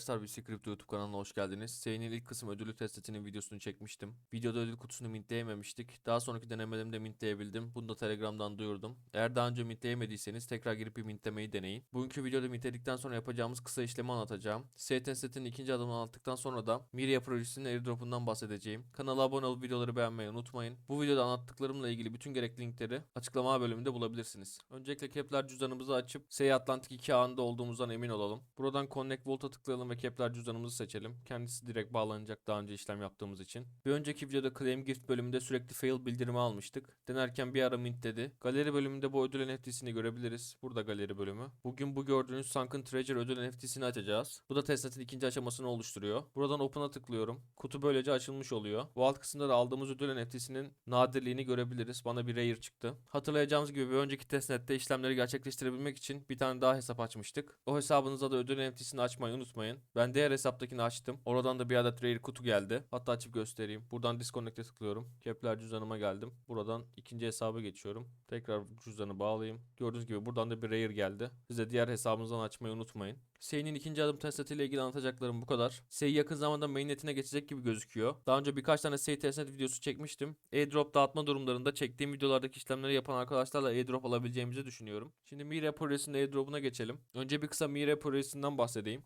arkadaşlar VC Crypto YouTube kanalına hoş geldiniz. Serinin ilk kısım ödülü test setinin videosunu çekmiştim. Videoda ödül kutusunu mintleyememiştik. Daha sonraki denemelerimde mintleyebildim. Bunu da Telegram'dan duyurdum. Eğer daha önce mintleyemediyseniz tekrar girip bir mintlemeyi deneyin. Bugünkü videoda mintledikten sonra yapacağımız kısa işlemi anlatacağım. S test setinin ikinci adımını anlattıktan sonra da Miria projesinin airdrop'undan bahsedeceğim. Kanala abone olup videoları beğenmeyi unutmayın. Bu videoda anlattıklarımla ilgili bütün gerekli linkleri açıklama bölümünde bulabilirsiniz. Öncelikle Kepler cüzdanımızı açıp S Atlantik 2 ağında olduğumuzdan emin olalım. Buradan Connect Volt'a tıklayalım ve Kepler cüzdanımızı seçelim. Kendisi direkt bağlanacak daha önce işlem yaptığımız için. Bir önceki videoda Claim Gift bölümünde sürekli fail bildirimi almıştık. Denerken bir ara mint dedi. Galeri bölümünde bu ödül NFT'sini görebiliriz. Burada galeri bölümü. Bugün bu gördüğünüz Sunken Treasure ödül NFT'sini açacağız. Bu da testnetin ikinci aşamasını oluşturuyor. Buradan Open'a tıklıyorum. Kutu böylece açılmış oluyor. Bu alt kısımda da aldığımız ödül NFT'sinin nadirliğini görebiliriz. Bana bir rare çıktı. Hatırlayacağımız gibi bir önceki testnette işlemleri gerçekleştirebilmek için bir tane daha hesap açmıştık. O hesabınıza da ödül NFT'sini açmayı unutmayın. Ben diğer hesaptakini açtım. Oradan da bir adet rare kutu geldi. Hatta açıp göstereyim. Buradan Disconnect'e tıklıyorum. Kepler cüzdanıma geldim. Buradan ikinci hesaba geçiyorum. Tekrar cüzdanı bağlayayım. Gördüğünüz gibi buradan da bir rare geldi. Siz de diğer hesabınızdan açmayı unutmayın. Sey'nin ikinci adım testnet ile ilgili anlatacaklarım bu kadar. Sey yakın zamanda mainnetine geçecek gibi gözüküyor. Daha önce birkaç tane Sey testnet videosu çekmiştim. Airdrop dağıtma durumlarında çektiğim videolardaki işlemleri yapan arkadaşlarla airdrop alabileceğimizi düşünüyorum. Şimdi Mira projesinin airdrop'una geçelim. Önce bir kısa Mira projesinden bahsedeyim.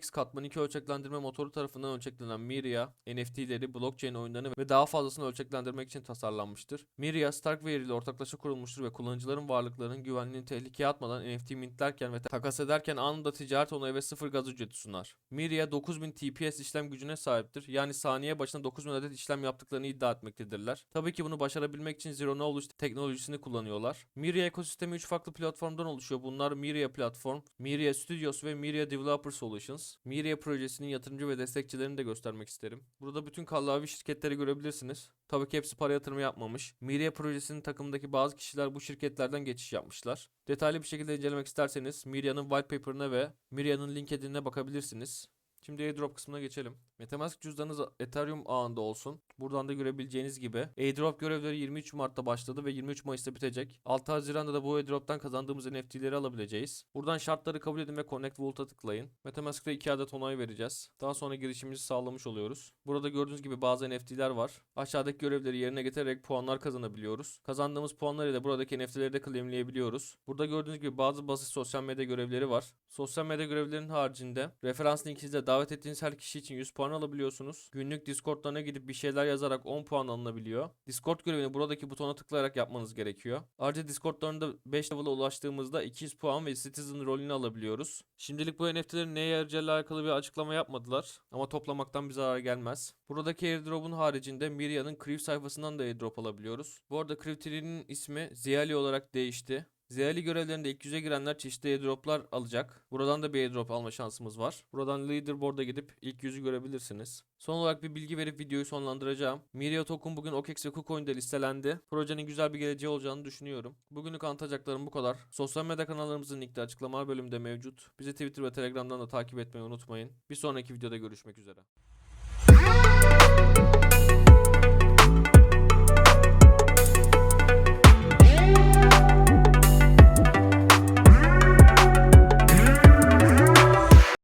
StarkX katman 2 ölçeklendirme motoru tarafından ölçeklenen Miria, NFT'leri, blockchain oyunlarını ve daha fazlasını ölçeklendirmek için tasarlanmıştır. Miria, Starkware ile ortaklaşa kurulmuştur ve kullanıcıların varlıklarının güvenliğini tehlikeye atmadan NFT mintlerken ve takas ederken anında ticaret onayı ve sıfır gaz ücreti sunar. Miria 9000 TPS işlem gücüne sahiptir. Yani saniye başına 9000 adet işlem yaptıklarını iddia etmektedirler. Tabii ki bunu başarabilmek için Zero Knowledge teknolojisini kullanıyorlar. Miria ekosistemi 3 farklı platformdan oluşuyor. Bunlar Miria Platform, Miria Studios ve Miria Developer Solutions. Miria projesinin yatırımcı ve destekçilerini de göstermek isterim. Burada bütün kallavi şirketleri görebilirsiniz. Tabii ki hepsi para yatırımı yapmamış. Miria projesinin takımındaki bazı kişiler bu şirketlerden geçiş yapmışlar. Detaylı bir şekilde incelemek isterseniz Miria'nın white paper'ına ve Miria'nın LinkedIn'ine bakabilirsiniz. Şimdi airdrop kısmına geçelim. Metamask cüzdanınız Ethereum ağında olsun. Buradan da görebileceğiniz gibi airdrop görevleri 23 Mart'ta başladı ve 23 Mayıs'ta bitecek. 6 Haziran'da da bu airdrop'tan kazandığımız NFT'leri alabileceğiz. Buradan şartları kabul edin ve Connect Vault'a tıklayın. Metamask'ta 2 adet onay vereceğiz. Daha sonra girişimizi sağlamış oluyoruz. Burada gördüğünüz gibi bazı NFT'ler var. Aşağıdaki görevleri yerine getirerek puanlar kazanabiliyoruz. Kazandığımız puanlar ile buradaki NFT'leri de claimleyebiliyoruz. Burada gördüğünüz gibi bazı basit sosyal medya görevleri var. Sosyal medya görevlerinin haricinde referans linkinizde davet ettiğiniz her kişi için 100 puan alabiliyorsunuz. Günlük Discord'larına gidip bir şeyler yazarak 10 puan alınabiliyor. Discord görevini buradaki butona tıklayarak yapmanız gerekiyor. Ayrıca Discord'larında 5 level'a ulaştığımızda 200 puan ve Citizen rolünü alabiliyoruz. Şimdilik bu NFT'lerin neye yarayacağıyla alakalı bir açıklama yapmadılar. Ama toplamaktan bir zarar gelmez. Buradaki airdrop'un haricinde Miria'nın Kriv sayfasından da airdrop alabiliyoruz. Bu arada Tree'nin ismi Ziali olarak değişti. Ziyali görevlerinde ilk yüze girenler çeşitli airdroplar alacak. Buradan da bir airdrop alma şansımız var. Buradan leaderboard'a gidip ilk yüzü görebilirsiniz. Son olarak bir bilgi verip videoyu sonlandıracağım. Miria Token bugün OKEX ve KuCoin'de listelendi. Projenin güzel bir geleceği olacağını düşünüyorum. Bugünlük anlatacaklarım bu kadar. Sosyal medya kanallarımızın linkleri açıklama bölümünde mevcut. Bizi Twitter ve Telegram'dan da takip etmeyi unutmayın. Bir sonraki videoda görüşmek üzere.